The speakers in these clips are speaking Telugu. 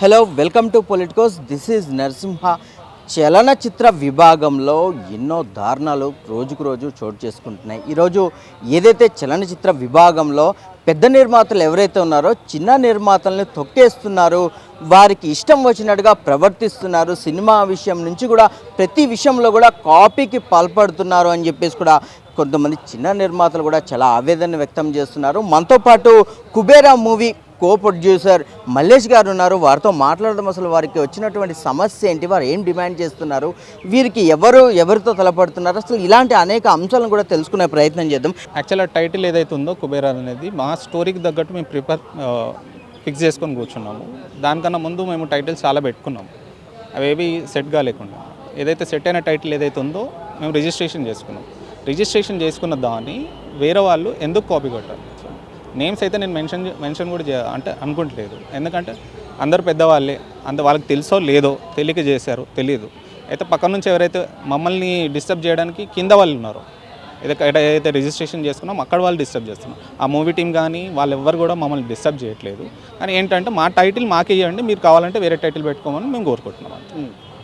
Hello welcome to Politicos. This is Narasimha. చలనచిత్ర విభాగంలో ఎన్నో దారుణాలు రోజుకు రోజు చోటు చేసుకుంటున్నాయి. ఈరోజు ఏదైతే చలనచిత్ర విభాగంలో పెద్ద నిర్మాతలు ఎవరైతే ఉన్నారో చిన్న నిర్మాతల్ని తొక్కేస్తున్నారు వారికి ఇష్టం వచ్చినట్టుగా ప్రవర్తిస్తున్నారు సినిమా విషయం నుంచి కూడా ప్రతి విషయంలో కూడా కాపీకి పాల్పడుతున్నారు అని చెప్పేసి కూడా కొంతమంది చిన్న నిర్మాతలు కూడా చాలా ఆవేదన వ్యక్తం చేస్తున్నారు. మనతో పాటు Kubera movie co producer Mallesh garu ఉన్నారు. వారితో మాట్లాడడం అసలు. వారికి వచ్చినటువంటి సమస్య ఏంటి? వారు ఏం డిమాండ్ చేస్తున్నారు? వీరికి ఎవరు ఎవరితో తలపడుతున్నారు? అసలు ఇలాంటి అనేక అంశాలను కూడా తెలుసుకునే ప్రయత్నం చేద్దాం. యాక్చువల్ టైటిల్ ఏదైతే ఉందో కుబేరా అనేది మా స్టోరీకి తగ్గట్టు మేము ప్రిపేర్ ఫిక్స్ చేసుకొని కూర్చున్నాము. దానికన్నా ముందు మేము టైటిల్స్ చాలా పెట్టుకున్నాము. అవేవి సెట్ కాలేకుండా. ఏదైతే సెట్ అయిన టైటిల్ ఏదైతే ఉందో మేము రిజిస్ట్రేషన్ చేసుకున్నాం. రిజిస్ట్రేషన్ చేసుకున్న దాన్ని వేరే వాళ్ళు ఎందుకు కాపీ కొట్టారు? నేమ్స్ అయితే నేను మెన్షన్ మెన్షన్ కూడా చేయ అంటే అనుకుంటలేదు. ఎందుకంటే అందరు పెద్దవాళ్ళే అంత వాళ్ళకి తెలుసో లేదో తెలియక చేశారు తెలియదు అయితే పక్క నుంచి ఎవరైతే మమ్మల్ని డిస్టర్బ్ చేయడానికి కింద వాళ్ళు ఉన్నారో ఏదైతే ఏదైతే రిజిస్ట్రేషన్ చేసుకున్నాం అక్కడ వాళ్ళు డిస్టర్బ్ చేస్తున్నాం ఆ మూవీ టీం కానీ వాళ్ళు ఎవ్వరు కూడా మమ్మల్ని డిస్టర్బ్ చేయట్లేదు. కానీ ఏంటంటే మా టైటిల్ మాకే ఇవ్వండి మీరు కావాలంటే వేరే టైటిల్ పెట్టుకోమని మేము కోరుకుంటున్నాం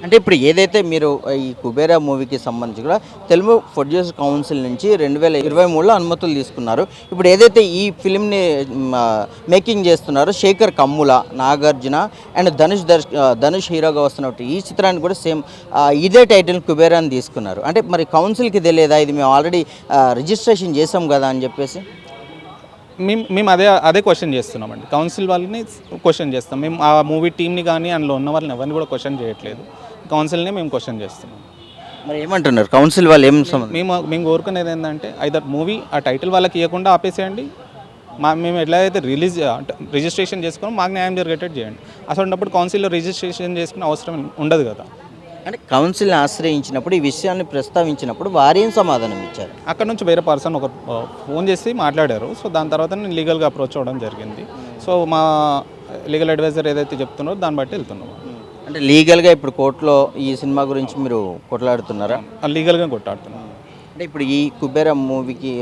అంటే ఇప్పుడు ఏదైతే మీరు ఈ కుబేరా మూవీకి సంబంధించి కూడా తెలుగు ప్రొడ్యూసర్ కౌన్సిల్ నుంచి రెండు వేల ఇరవై మూడులో అనుమతులు తీసుకున్నారు. ఇప్పుడు ఏదైతే ఈ ఫిలింని మేకింగ్ చేస్తున్నారో శేఖర్ కమ్ముల నాగార్జున అండ్ ధనుష్ దర్శ ధనుష్ హీరోగా వస్తున్నట్టు ఈ చిత్రాన్ని కూడా సేమ్ ఇదే టైటిల్ కుబేరా అని తీసుకున్నారు. అంటే మరి కౌన్సిల్కి తెలియదా? ఇది మేము ఆల్రెడీ రిజిస్ట్రేషన్ చేసాం కదా అని చెప్పేసి. మేము మేము అదే అదే క్వశ్చన్ చేస్తున్నామండి. కౌన్సిల్ వాళ్ళని క్వశ్చన్ చేస్తాం. మేము ఆ మూవీ టీమ్ని కానీ అందులో ఉన్న వాళ్ళని ఎవరిని కూడా క్వశ్చన్ చేయట్లేదు. కౌన్సిల్ని మేము క్వశ్చన్ చేస్తున్నాం. మరి ఏమంటున్నారు? కౌన్సిల్ వాళ్ళు ఏం సంబంధం మేము మేము కోరుకునేది ఏంటంటే ఐదర్ మూవీ ఆ టైటిల్ వాళ్ళకి ఇవ్వకుండా ఆపేసేయండి. మా మేము ఎట్లయితే రిలీజ్ అంటే రిజిస్ట్రేషన్ చేసుకుని మాకు న్యాయం జరిగేటట్టు చేయండి. అసలు కౌన్సిల్లో రిజిస్ట్రేషన్ చేసుకునే అవసరం ఉండదు కదా. అంటే కౌన్సిల్ని ఆశ్రయించినప్పుడు ఈ విషయాన్ని ప్రస్తావించినప్పుడు వారేం సమాధానం ఇచ్చారు? అక్కడ నుంచి వేరే పర్సన్ ఒక ఫోన్ చేసి మాట్లాడారు. సో దాని తర్వాత నేను లీగల్గా అప్రోచ్ అవ్వడం జరిగింది. సో మా లీగల్ అడ్వైజర్ ఏదైతే చెప్తున్నారో దాన్ని బట్టి వెళ్తున్నాం. అంటే లీగల్గా ఇప్పుడు కోర్టులో ఈ సినిమా గురించి మీరు కొట్లాడుతున్నారా? లీగల్గా కొట్టాడుతున్నాం అంటే ఇప్పుడు ఈ కుబేరా మూవీకి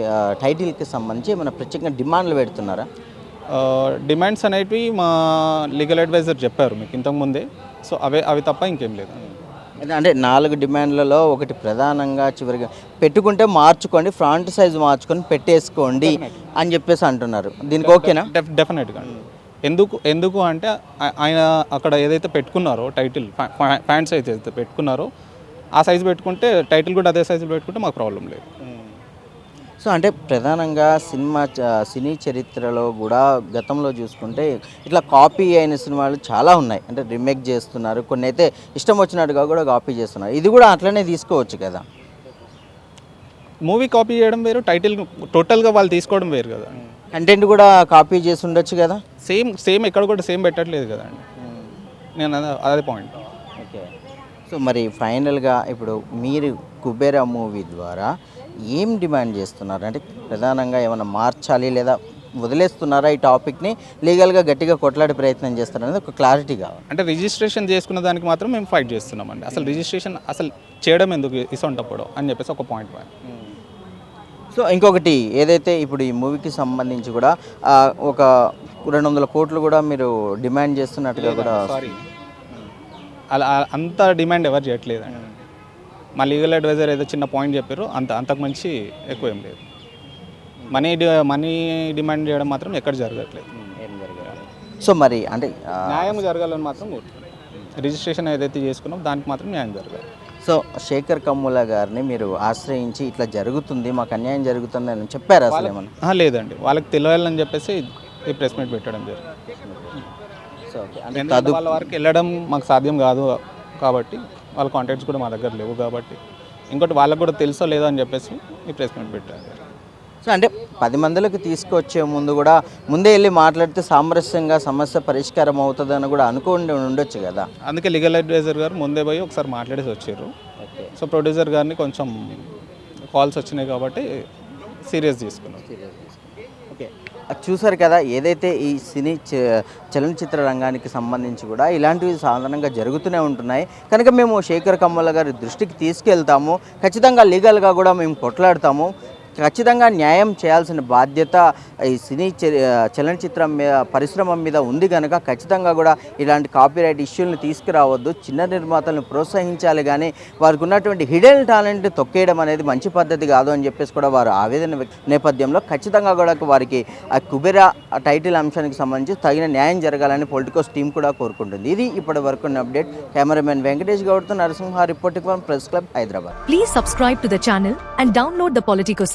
టైటిల్కి సంబంధించి ఏమైనా ప్రత్యేకంగా డిమాండ్లు పెడుతున్నారా? డిమాండ్స్ అనేటివి మా లీగల్ అడ్వైజర్ చెప్పారు మీకు ఇంతకుముందే సో అవే అవి తప్ప ఇంకేం లేదు. అంటే నాలుగు డిమాండ్లలో ఒకటి ప్రధానంగా చివరిగా పెట్టుకుంటే మార్చుకోండి ఫ్రంట్ సైజ్ మార్చుకొని పెట్టేసుకోండి అని చెప్పేసి అంటున్నారు. దీనికి ఓకేనా? డెఫ్ డెఫినెట్గా ఎందుకు ఎందుకు అంటే ఆయన అక్కడ ఏదైతే పెట్టుకున్నారో టైటిల్ ప్యాంట్ సైజ్ ఏదైతే పెట్టుకున్నారో ఆ సైజు పెట్టుకుంటే టైటిల్ కూడా అదే సైజులో పెట్టుకుంటే మాకు ప్రాబ్లం లేదు. సో అంటే ప్రధానంగా సినిమా సినీ చరిత్రలో కూడా గతంలో చూసుకుంటే ఇట్లా కాపీ అయిన సినిమాలు చాలా ఉన్నాయి. అంటే రీమేక్ చేస్తున్నారు. కొన్ని అయితే ఇష్టం వచ్చినట్టుగా కూడా కాపీ చేస్తున్నారు. ఇది కూడా అట్లనే తీసుకోవచ్చు కదా? మూవీ కాపీ చేయడం వేరు టైటిల్ టోటల్గా వాళ్ళు తీసుకోవడం వేరు కదా. కంటెంట్ కూడా కాపీ చేసి ఉండొచ్చు కదా? సేమ్ సేమ్ ఎక్కడ కూడా సేమ్ పెట్టట్లేదు కదండి నేను అదే- అదే పాయింట్ ఓకే సో మరి ఫైనల్గా ఇప్పుడు మీరు కుబేరా మూవీ ద్వారా ఏం డిమాండ్ చేస్తున్నారు? అంటే ప్రధానంగా ఏమైనా మార్చాలి లేదా వదిలేస్తున్నారా ఈ టాపిక్ని లీగల్గా గట్టిగా కొట్లాడే ప్రయత్నం చేస్తారనేది ఒక క్లారిటీ కావాలి. అంటే రిజిస్ట్రేషన్ చేసుకున్న దానికి మాత్రం మేము ఫైట్ చేస్తున్నామండి. అసలు రిజిస్ట్రేషన్ అసలు చేయడం ఎందుకు? ఇసొంటప్పుడు అని చెప్పేసి ఒక పాయింట్ సో ఇంకొకటి ఏదైతే ఇప్పుడు ఈ మూవీకి సంబంధించి కూడా ఒక రెండు వందల కోట్లు కూడా మీరు డిమాండ్ చేస్తున్నట్టుగా కూడా సారీ. అలా అంత డిమాండ్ ఎవరు చేయట్లేదండి. మా లీగల్ అడ్వైజర్ ఏదో చిన్న పాయింట్ చెప్పారు అంత అంతకు మంచి ఎక్కువ ఏం లేదు. మనీ మనీ డిమాండ్ చేయడం మాత్రం ఎక్కడ జరగట్లేదు. సో మరి అంటే న్యాయం జరగాలని మాత్రం రిజిస్ట్రేషన్ ఏదైతే చేసుకున్నాం దానికి మాత్రం న్యాయం జరగాలి. సో శేఖర్ కమ్ముల గారిని మీరు ఆశ్రయించి ఇట్లా జరుగుతుంది మాకు అన్యాయం జరుగుతుంది అని చెప్పారు అసలు ఏమన్నా? లేదండి. వాళ్ళకి తెలియాలని చెప్పేసి ఈ ప్రెస్ మీట్ పెట్టడం జరిగింది. వాళ్ళ వరకు వెళ్ళడం మాకు సాధ్యం కాదు కాబట్టి వాళ్ళ కాంటాక్ట్స్ కూడా మా దగ్గర లేవు కాబట్టి. ఇంకోటి వాళ్ళకు కూడా తెలుసో లేదో అని చెప్పేసి ఈ ప్రెస్ మీట్ పెట్టారు సో అంటే పది మందిలకు తీసుకొచ్చే ముందు కూడా ముందే వెళ్ళి మాట్లాడితే సామరస్యంగా సమస్య పరిష్కారం అవుతుందని కూడా అనుకోండి ఉండొచ్చు కదా. అందుకే లీగల్ అడ్వైజర్ గారు ముందే పోయి ఒకసారి మాట్లాడేసి వచ్చారు. సో ప్రొడ్యూసర్ గారిని కొంచెం కాల్స్ వచ్చినాయి కాబట్టి సీరియస్ తీసుకున్నాం ఓకే. చూసారు కదా ఏదైతే ఈ సినీ చలనచిత్ర రంగానికి సంబంధించి కూడా ఇలాంటివి సాధారణంగా జరుగుతూనే ఉంటున్నాయి. కనుక మేము శేఖర్ కమ్మల గారి దృష్టికి తీసుకెళ్తాము. ఖచ్చితంగా లీగల్గా కూడా మేము కొట్లాడతాము. ఖచ్చితంగా న్యాయం చేయాల్సిన బాధ్యత ఈ సినీ చలనచిత్రం మీద పరిశ్రమ మీద ఉంది కనుక ఖచ్చితంగా కూడా ఇలాంటి కాపీరైట్ ఇష్యూలను తీసుకురావద్దు చిన్న నిర్మాతలను ప్రోత్సహించాలి కానీ వారికి ఉన్నటువంటి హిడెన్ టాలెంట్ తొక్కేయడం అనేది మంచి పద్ధతి కాదు అని చెప్పేసి కూడా వారు ఆవేదన నేపథ్యంలో ఖచ్చితంగా కూడా వారికి ఆ కుబేరా టైటిల్ అంశానికి సంబంధించి తగిన న్యాయం జరగాలని పొలిటికోస్ టీం కూడా కోరుకుంటుంది. ఇది ఇప్పటి వరకు ఉన్న update. Cameraman Venkatesh గౌడ్తో Narasimha report press club Hyderabad. Please subscribe to the channel and download the Politicos